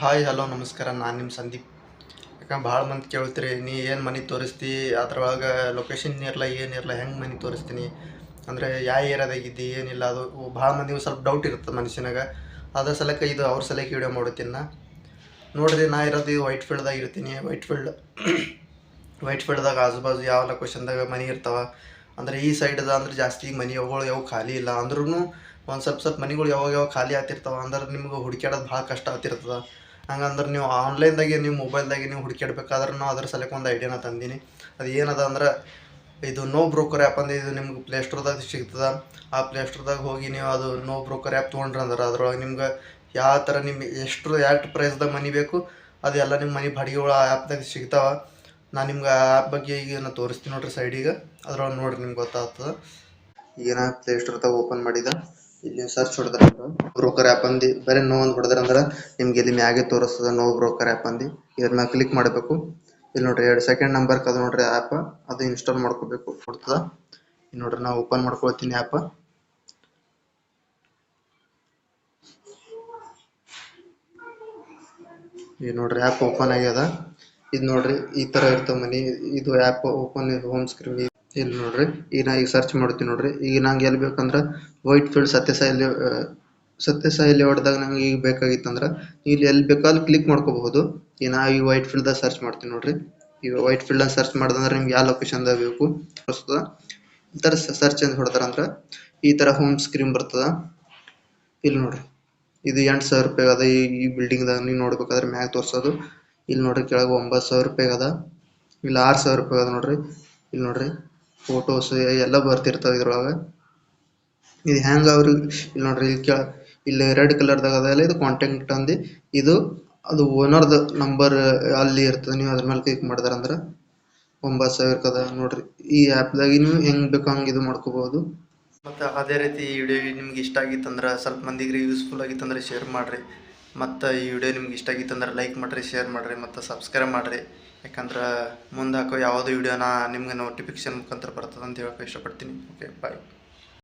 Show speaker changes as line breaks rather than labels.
Hi hello ನಮಸ್ಕಾರ. ನಾನು ನಿಮ್ಮ ಸಂದೀಪ್. ಯಾಕಂದ್ರೆ ಭಾಳ ಮಂದಿ ಕೇಳ್ತೀರಿ, ನೀ ಏನು ಮನೆ ತೋರಿಸ್ತಿ? ಅದ್ರೊಳಗೆ ಲೊಕೇಶನ್ ಇರಲ್ಲ ಏನಿರಲ್ಲ ಹೆಂಗೆ ಮನೆ ತೋರಿಸ್ತೀನಿ? ಅಂದರೆ ಯಾವ ಏರಿಯಾದಾಗಿದ್ದಿ ಏನಿಲ್ಲ, ಅದು ಭಾಳ ಮಂದಿಗೆ ಸ್ವಲ್ಪ ಡೌಟ್ ಇರುತ್ತೆ ಮನುಷ್ಯನಾಗ ಅದ್ರ ಸಲಕ್ಕೆ ಇದು ಅವ್ರ ಸಲಕ್ಕೆ ವಿಡಿಯೋ ಮಾಡುತ್ತೀನಿ ನಾ ನೋಡ್ರಿ, ನಾ ಇರೋದು ವೈಟ್ ಫೀಲ್ಡ್ದಾಗ ಇರ್ತೀನಿ. ವೈಟ್ ಫೀಲ್ಡ್ ವೈಟ್ ಫೀಲ್ಡ್ದಾಗ ಆಜು ಬಾಜು ಯಾವ ಲೊಕೇಶನ್ದಾಗ ಮನೆ ಇರ್ತಾವ? ಅಂದ್ರೆ ಈ ಸೈಡ್ದ ಅಂದ್ರೆ ಜಾಸ್ತಿ ಮನೆಗಳು ಯಾವ ಖಾಲಿ ಇಲ್ಲ. ಅಂದ್ರೂ ಒಂದು ಸ್ವಲ್ಪ ಸ್ವಲ್ಪ ಮನೆಗಳು ಯಾವಾಗ ಯಾವಾಗ ಖಾಲಿ ಆತಿರ್ತಾವ ಅಂದ್ರೆ ನಿಮ್ಗೆ ಹುಡುಕ್ಯಾಡೋದು ಭಾಳ ಕಷ್ಟ ಆಗ್ತಿರ್ತದ. ಹಂಗಂದ್ರೆ ನೀವು ಆನ್ಲೈನ್ದಾಗೆ, ನೀವು ಮೊಬೈಲ್ದಾಗೆ ನೀವು ಹುಡುಕ್ಯಾಡ್ಬೇಕಾದ್ರೆ ನಾವು ಅದ್ರ ಸಲಕ್ಕೆ ಒಂದು ಐಡಿಯಾನ ತಂದೀನಿ. ಅದು ಏನದ ಅಂದ್ರೆ, ಇದು ನೋ ಬ್ರೋಕರ್ ಆ್ಯಪ್ ಅಂದ್ರೆ ಇದು ನಿಮ್ಗೆ ಪ್ಲೇಸ್ಟೋರ್ದಾಗ ಸಿಗ್ತದೆ. ಆ ಪ್ಲೇಸ್ಟೋರ್ದಾಗ ಹೋಗಿ ನೀವು ಅದು ನೋ ಬ್ರೋಕರ್ ಆ್ಯಪ್ ತೊಗೊಂಡ್ರಿ ಅಂದ್ರೆ ಅದ್ರೊಳಗೆ ನಿಮ್ಗೆ ಯಾವ ಥರ ನಿಮ್ಗೆ ಎಷ್ಟು ಎಷ್ಟು ಪ್ರೈಸ್ದಾಗ ಮನಿ ಬೇಕು ಅದೆಲ್ಲ ನಿಮ್ಮ ಮನೆ ಬಾಡಿಗೆ ಆ ಆ್ಯಪ್ದಾಗ ಸಿಗ್ತಾವ. ನಾನು ನಿಮ್ಗೆ ಆ ಆ್ಯಪ್ ಬಗ್ಗೆ ಈಗ ನಾನು ತೋರಿಸ್ತೀನಿ ನೋಡ್ರಿ ಸೈಡಿಗೆ ಅದ್ರೊಳಗೆ ನೋಡ್ರಿ ನಿಮ್ಗೆ ಗೊತ್ತಾಗ್ತದೆ. ಈಗ ನಾ ಪ್ಲೇಸ್ಟೋರ್ದಾಗ ಓಪನ್ ಮಾಡಿದ. ಇಲ್ಲಿ ಸರ್ಚ್ ಹೊಡೆದ್ರೆ ಬ್ರೋಕರ್ ಆ್ಯಪ್ ಅಂದಿ, ಬರೀ ನೋ ಅಂತ ಹೊಡೆದ್ರೆ ಅಂದ್ರೆ ನಿಮ್ಗೆ ಇಲ್ಲಿ ಮ್ಯಾಗೆ ತೋರಿಸ್ತದೆ ನೋ ಬ್ರೋಕರ್ ಆಪ್ ಅಂದಿ. ಇದ್ರ ಮ್ಯಾಲ್ ಕ್ಲಿಕ್ ಮಾಡಬೇಕು. ಇಲ್ಲಿ ನೋಡ್ರಿ, ಎರಡು ಸೆಕೆಂಡ್ ನಂಬರ್ ಅದು ನೋಡ್ರಿ ಆ್ಯಪ್ ಅದು ಇನ್ಸ್ಟಾಲ್ ಮಾಡ್ಕೋಬೇಕು. ಕೊಡ್ತದ? ಇಲ್ಲಿ ನೋಡ್ರಿ, ನಾವು ಓಪನ್ ಮಾಡ್ಕೊಳ್ತೀನಿ ಆ್ಯಪ್ ಈಗ ನೋಡ್ರಿ ಆ್ಯಪ್ ಓಪನ್ ಆಗ್ಯದ. ಇದು ನೋಡ್ರಿ, ಈ ತರ ಇರ್ತವೆ ಮನಿ. ಇದು ಆ್ಯಪ್ ಓಪನ್ ಹೋಮ್ ಸ್ಕ್ರೀನ್ ಇಲ್ಲಿ ನೋಡ್ರಿ ಈಗ ನಾ ಈಗ ಸರ್ಚ್ ಮಾಡ್ತೀನಿ ನೋಡ್ರಿ, ಈಗ ನಂಗೆ ಎಲ್ಲಿ ಬೇಕಂದ್ರ ವೈಟ್ ಫೀಲ್ಡ್ ಸತ್ಯಸಾಯಿ ಸತ್ಯಸಾಯಿ ಲೇಔಟ್ದಾಗ ನಂಗೆ ಈಗ ಬೇಕಾಗಿತ್ತಂದ್ರೆ ಇಲ್ಲಿ ಎಲ್ಲಿ ಬೇಕಾದ್ರೆ ಕ್ಲಿಕ್ ಮಾಡ್ಕೋಬಹುದು. ಈಗ ನಾ ಈ ವೈಟ್ ಫೀಲ್ಡ್ದಾಗ ಸರ್ಚ್ ಮಾಡ್ತೀನಿ ನೋಡ್ರಿ. ಈಗ ವೈಟ್ ಫೀಲ್ಡ್ ಸರ್ಚ್ ಮಾಡಿದ್ರೆ ನಿಮ್ಗೆ ಯಾವ ಲೊಕೇಶನ್ದಾಗ ಬೇಕು ಪ್ರಸ್ತುತ ಈ ಥರ ಸರ್ಚ್ ಅಂತ ಅಂದ್ರ ಈ ಥರ ಹೋಮ್ ಸ್ಕ್ರೀನ್ ಬರ್ತದ. ಇಲ್ಲಿ ನೋಡ್ರಿ, ಇದು ಎಂಟು ಸಾವಿರ ರೂಪಾಯಿ ಅದ. ಈ ಈ ಬಿಲ್ಡಿಂಗ್ದಾಗ ನೀವು ನೋಡ್ಬೇಕಾದ್ರೆ ಮ್ಯಾಗ ತೋರ್ಸೋದು. ಇಲ್ಲಿ ನೋಡ್ರಿ ಕೆಳಗೆ ಒಂಬತ್ತು ಸಾವಿರ ರೂಪಾಯಿ ಅದ. ಇಲ್ಲಿ ಆರು ಸಾವಿರ ರೂಪಾಯಿ ಅದ ನೋಡ್ರಿ. ಇಲ್ಲಿ ನೋಡ್ರಿ ಫೋಟೋಸ್ ಎಲ್ಲ ಬರ್ತಿರ್ತಾವ ಇದ್ರೊಳಗೆ. ಇದು ಹೆಂಗ್ ಅವ್ರಿ ಇಲ್ಲಿ ನೋಡ್ರಿ, ಇಲ್ಲಿ ಕೆಳ, ಇಲ್ಲಿ ರೆಡ್ ಕಲರ್ದಾಗ ಅದಲ್ಲ ಇದು ಕಾಂಟ್ಯಾಕ್ಟ್ ಅಂದು ಇದು, ಅದು ಓನರ್ ದ ನಂಬರ್ ಅಲ್ಲಿ ಇರ್ತದ, ನೀವು ಅದ್ರ ಮೇಲೆ ಕ್ಲಿಕ್ ಮಾಡಿದ್ರ ಅಂದ್ರೆ. ಒಂಬತ್ತು ಅದ, ನೋಡ್ರಿ. ಈ ಆ್ಯಪ್ದಾಗ ನೀವು ಹೆಂಗ್ ಬೇಕು ಹಂಗ್ ಇದು ಮಾಡ್ಕೋಬಹುದು ಮತ್ತು ಅದೇ ರೀತಿ ಈ ವಿಡಿಯೋ ನಿಮ್ಗೆ ಇಷ್ಟ ಆಗಿತ್ತಂದ್ರ, ಸ್ವಲ್ಪ ಮಂದಿಗೆ ಯೂಸ್ಫುಲ್ ಆಗಿತ್ತಂದ್ರೆ ಶೇರ್ ಮಾಡಿರಿ. ಮತ್ತು ಈ ವಿಡಿಯೋ ನಿಮ್ಗೆ ಇಷ್ಟ ಆಗಿತ್ತು ಅಂದ್ರೆ ಲೈಕ್ ಮಾಡಿರಿ ಶೇರ್ ಮಾಡಿರಿ ಮತ್ತು ಸಬ್ಸ್ಕ್ರೈಬ್ ಮಾಡಿರಿ. ಯಾಕಂದ್ರೆ ಮುಂದೆ ಹಾಕೋ ಯಾವುದೋ ವಿಡಿಯೋನ ನಿಮ್ಗೆ ನೋಟಿಫಿಕೇಶನ್ ಮುಖಾಂತರ ಬರ್ತದೆ ಅಂತ ಹೇಳೋಕೆ ಇಷ್ಟಪಡ್ತೀನಿ. Okay bye